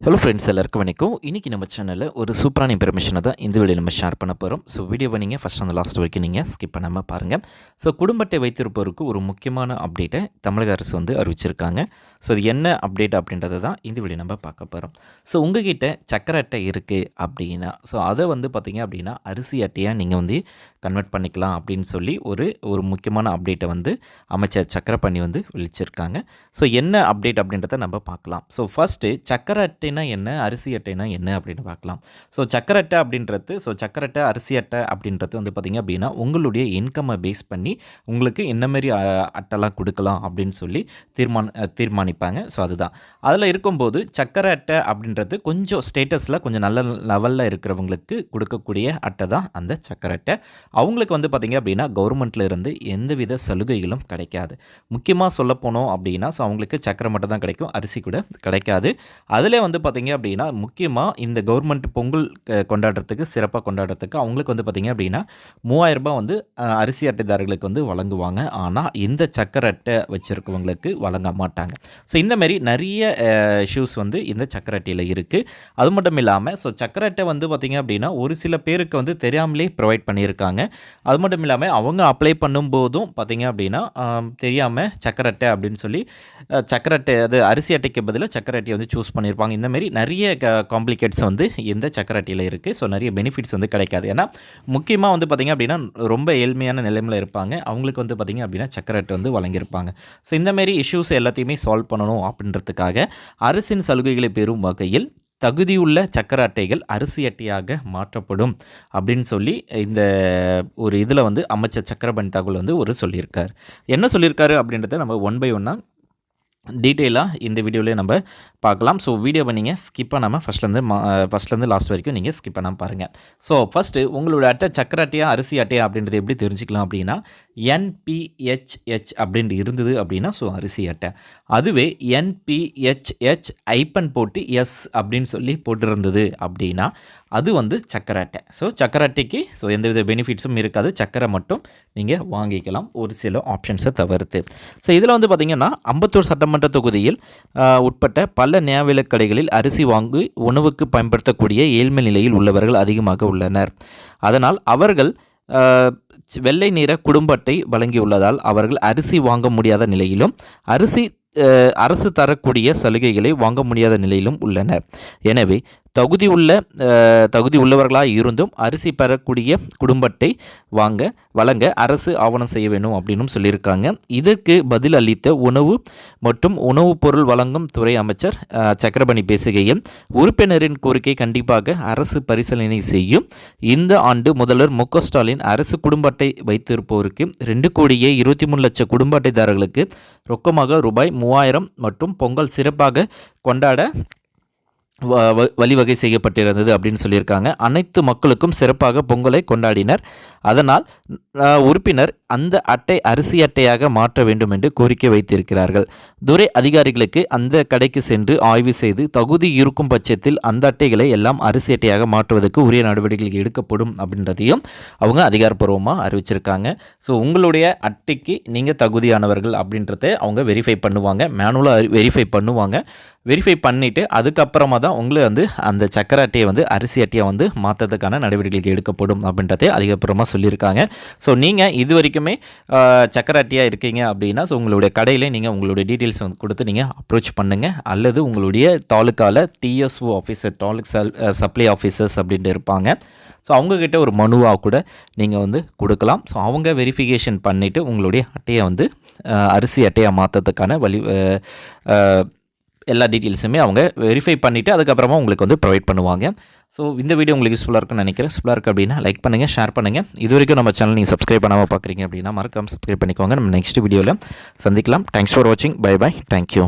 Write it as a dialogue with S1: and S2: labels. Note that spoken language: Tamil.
S1: ஹலோ ஃப்ரெண்ட்ஸ் எல்லாருக்கும் வணக்கம். இன்றைக்கி நம்ம சேனலில் ஒரு சூப்பரான இன்ஃபர்மேஷனை தான் இந்த வீடியோ நம்ம ஷேர் பண்ண போகிறோம் ஸோ வீடியோவை நீங்கள் ஃபஸ்ட் அந்த லாஸ்ட் வரைக்கும் நீங்கள் ஸ்கிப் பண்ணாமல் பாருங்கள் ஸோ குடும்பத்தை வைத்திருப்பவருக்கு ஒரு முக்கியமான அப்டேட்டை தமிழக அரசு வந்து அறிவிச்சிருக்காங்க. ஸோ அது என்ன அப்டேட் அப்படின்றத தான் இந்த வீடியோ நம்ம பார்க்க போகிறோம் ஸோ உங்ககிட்ட சக்கரை அட்டை இருக்குது அப்படின்னா ஸோ அதை வந்து பார்த்திங்க அப்படின்னா அரிசி அட்டையாக நீங்கள் வந்து கன்வெர்ட் பண்ணிக்கலாம் அப்படின்னு சொல்லி ஒரு ஒரு முக்கியமான அப்டேட்டை வந்து அமைச்சர் சக்கரை பண்ணி வந்து விழிச்சிருக்காங்க ஸோ என்ன அப்டேட் அப்படின்றத நம்ம பார்க்கலாம். ஸோ ஃபஸ்ட்டு சக்கரை அட்டைனா என்ன? அரிசி அட்டைனா என்ன அப்படின்னு பார்க்கலாம். ஸோ சக்கரை அட்டை அப்படின்றது ஸோ சக்கரை அட்டை அரிசி அட்டை அப்படின்றது வந்து பார்த்திங்க அப்படின்னா உங்களுடைய இன்கம்மை பேஸ் பண்ணி உங்களுக்கு என்ன மாதிரி அட்டைலாம் கொடுக்கலாம் அப்படின்னு சொல்லி தீர்மான தீர்மானிப்பாங்க. ஸோ அதுதான். அதில் இருக்கும்போது சக்கரை அட்டை அப்படின்றது கொஞ்சம் ஸ்டேட்டஸில் கொஞ்சம் நல்ல லெவலில் இருக்கிறவங்களுக்கு கொடுக்கக்கூடிய அட்டை தான் அந்த சக்கரை அட்டை. அவங்களுக்கு வந்து பார்த்திங்க அப்படின்னா கவர்மெண்ட்டில் இருந்து எந்தவித சலுகைகளும் கிடைக்காது. முக்கியமாக சொல்ல போனோம் அப்படின்னா ஸோ அவங்களுக்கு சக்கரை மட்டும் தான் கிடைக்கும் அரிசி கூட கிடைக்காது. அதில் வந்து வந்து பார்த்திங்க அப்படின்னா முக்கியமாக இந்த கவர்மெண்ட் பொங்கல் கொண்டாடுறதுக்கு சிறப்பாக கொண்டாடுறதுக்கு அவங்களுக்கு வந்து பார்த்திங்க அப்படின்னா மூவாயிரம் ரூபாய் வந்து அரிசி அட்டைதாரர்களுக்கு வந்து வழங்குவாங்க. ஆனால் இந்த சக்கரை அட்டை வச்சுருக்கவங்களுக்கு வழங்க மாட்டாங்க. ஸோ இந்தமாரி நிறைய இஷ்யூஸ் வந்து இந்த சக்கரை அட்டையில் இருக்குது அது மட்டும் இல்லாமல் ஸோ சக்கரை அட்டை வந்து பார்த்திங்க அப்படின்னா ஒரு சில பேருக்கு வந்து தெரியாமலே ப்ரொவைட் பண்ணியிருக்காங்க. அது மட்டும் இல்லாமல் அவங்க அப்ளை பண்ணும்போதும் பார்த்திங்க அப்படின்னா தெரியாமல் சக்கரை அட்டை அப்படின்னு சொல்லி சக்கர சக்கரை அட்டை அது அரிசி அட்டைக்கு பதிலாக சக்கரை அட்டையை வந்து சூஸ் பண்ணியிருப்பாங்க. இந்த மாதிரி நிறைய காம்ப்ளிகேட்ஸ் வந்து இந்த சக்கரை அட்டையில் இருக்குது ஸோ நிறைய பெனிஃபிட்ஸ் வந்து கிடைக்காது. ஏன்னா முக்கியமாக வந்து பார்த்திங்க அப்படின்னா ரொம்ப ஏழ்மையான நிலைமையில் இருப்பாங்க. அவங்களுக்கு வந்து பார்த்திங்க அப்படின்னா சக்கரை அட்டை வந்து வழங்கியிருப்பாங்க. ஸோ இந்தமாரி இஷ்யூஸ் எல்லாத்தையுமே சால்வ் பண்ணணும் அப்படின்றதுக்காக அரசின் சலுகைகளை பெறும் வகையில் தகுதியுள்ள சக்கர அட்டைகள் அரிசி அட்டையாக மாற்றப்படும் அப்படின்னு சொல்லி இந்த ஒரு இதில் வந்து அமைச்சர் சக்கரபணி தகவல் வந்து ஒரு சொல்லியிருக்கார். என்ன சொல்லியிருக்காரு அப்படின்றத நம்ம ஒன் பை ஒன்னாக டீட்டெயிலாக இந்த வீடியோலேயே நம்ம பார்க்கலாம். ஸோ வீடியோவை நீங்கள் ஸ்கிப் பண்ணாமல் ஃபஸ்ட்லேருந்து மா ஃபஸ்ட்லேருந்து லாஸ்ட் வரைக்கும் நீங்கள் ஸ்கிப் பண்ணாமல் பாருங்கள் ஸோ ஃபஸ்ட்டு உங்களோட அட்டை சக்கரை அட்டையா அரிசி அட்டையா அப்படின்றது எப்படி தெரிஞ்சுக்கலாம் அப்படின்னா என்பிஹெச்ஹெச் அப்படின்ட்டு இருந்தது அப்படின்னா ஸோ அரிசி அட்டை. அதுவே என்பிஹெச்ஹெச் ஐப்பன் போட்டு எஸ் அப்படின்னு சொல்லி போட்டிருந்தது அப்படின்னா அது வந்து சக்கரை அட்டை. ஸோ சக்கரை அட்டைக்கு ஸோ எந்தவித பெனிஃபிட்ஸும் இருக்காது. சக்கரை மட்டும் நீங்கள் வாங்கிக்கலாம். ஒரு சில ஆப்ஷன்ஸை தவிர்த்து. ஸோ இதில் வந்து பார்த்திங்கன்னா அம்பத்தூர் சட்டமன்ற தொகுதியில் உட்பட்ட பல நியாவிலக் கடைகளில் அரிசி வாங்கி உணவுக்கு பயன்படுத்தக்கூடிய ஏழ்மை நிலையில் உள்ளவர்கள் அதிகமாக உள்ளனர். அதனால் அவர்கள் வெள்ளை நிற குடும்ப அட்டை வழங்கியுள்ளதால் அவர்கள் அரிசி வாங்க முடியாத நிலையிலும் அரிசி அரசு தரக்கூடிய சலுகைகளை வாங்க முடியாத நிலையிலும் உள்ளனர். எனவே தகுதி உள்ள தகுதி உள்ளவர்களாக இருந்தும் அரிசி பெறக்கூடிய குடும்ப அட்டை வாங்க வழங்க அரசு ஆவணம் செய்ய வேண்டும் அப்படின்னு சொல்லியிருக்காங்க. இதற்கு பதில் அளித்த உணவு மற்றும் உணவுப் பொருள் வழங்கும் துறை அமைச்சர் சக்கரபணி பேசுகையில் உறுப்பினரின் கோரிக்கை கண்டிப்பாக அரசு பரிசீலனை செய்யும். இந்த ஆண்டு முதல்வர் மு. ஸ்டாலின் அரசு குடும்ப அட்டை வைத்திருப்போருக்கு ரெண்டு கோடியே இருபத்தி மூணு லட்சம் குடும்ப அட்டைதாரர்களுக்கு ரொக்கமாக ரூபாய் மூவாயிரம் மற்றும் பொங்கல் சிறப்பாக கொண்டாட வழிவகை செய்யப்பட்டிருந்தது அப்படின்னு சொல்லியிருக்காங்க. அனைத்து மக்களுக்கும் சிறப்பாக பொங்கலை கொண்டாடினர். அதனால் உறுப்பினர் அந்த அட்டை அரிசி அட்டையாக மாற்ற வேண்டும் என்று கோரிக்கை வைத்திருக்கிறார்கள். துறை அதிகாரிகளுக்கு அந்த கடைக்கு சென்று ஆய்வு செய்து தகுதி இருக்கும் பட்சத்தில் அந்த அட்டைகளை எல்லாம் அரிசி அட்டையாக மாற்றுவதற்கு உரிய நடவடிக்கைகள் எடுக்கப்படும் அப்படின்றதையும் அவங்க அதிகாரப்பூர்வமாக அறிவிச்சிருக்காங்க. ஸோ உங்களுடைய அட்டைக்கு நீங்கள் தகுதியானவர்கள் அப்படின்றத அவங்க வெரிஃபை பண்ணுவாங்க. மேனுவலாக வெரிஃபை பண்ணுவாங்க. வெரிஃபை பண்ணிவிட்டு அதுக்கப்புறமா தான் உங்களை வந்து அந்த சக்கரை அட்டையை வந்து அரிசி அட்டையை வந்து மாற்றுறதுக்கான நடவடிக்கைகள் எடுக்கப்படும் அப்படின்றதே அதிகப்புறமாக சொல்லியிருக்காங்க. ஸோ நீங்கள் இது வரைக்குமே சக்கர சக்கரை அட்டையாக இருக்கீங்க அப்படின்னா ஸோ உங்களுடைய கடையில் நீங்கள் உங்களுடைய டீட்டெயில்ஸ் வந்து கொடுத்து நீங்கள் அப்ரோச் பண்ணுங்கள் அல்லது உங்களுடைய தாலுக்காவில் DSO officer taluk supply officers அப்படின்ட்டு இருப்பாங்க. ஸோ அவங்கக்கிட்ட ஒரு மனுவாக கூட நீங்கள் வந்து கொடுக்கலாம். ஸோ அவங்க வெரிஃபிகேஷன் பண்ணிவிட்டு உங்களுடைய அட்டையை வந்து அரிசி அட்டையாக மாற்றுறதுக்கான வழி எல்லா டீட்டெயில்ஸுமே அவங்க வெரிஃபை பண்ணிவிட்டு அதுக்கப்புறமா உங்களுக்கு வந்து ப்ரொவைட் பண்ணுவாங்க. ஸோ இந்த வீடியோ உங்களுக்கு யூஸ்ஃபுல்லாக இருக்குன்னு நினைக்கிறேன். யூஸ்ஃபுல்லாக இருக்குது அப்படின்னா லைக் பண்ணுங்கள் ஷேர் பண்ணுங்கள் இது வரைக்கும் நம்ம சேனல் நீங்கள் சப்ஸ்கிரைப் பண்ணாமல் பார்க்குறீங்க அப்படின்னா மறக்காமல் சப்ஸ்கிரைப் பண்ணிக்கோங்க. நம்ம நெக்ஸ்ட் வீடியோவில் சந்திக்கலாம். தேங்க்ஸ் ஃபார் வாட்சிங் பை பை தேங்க்யூ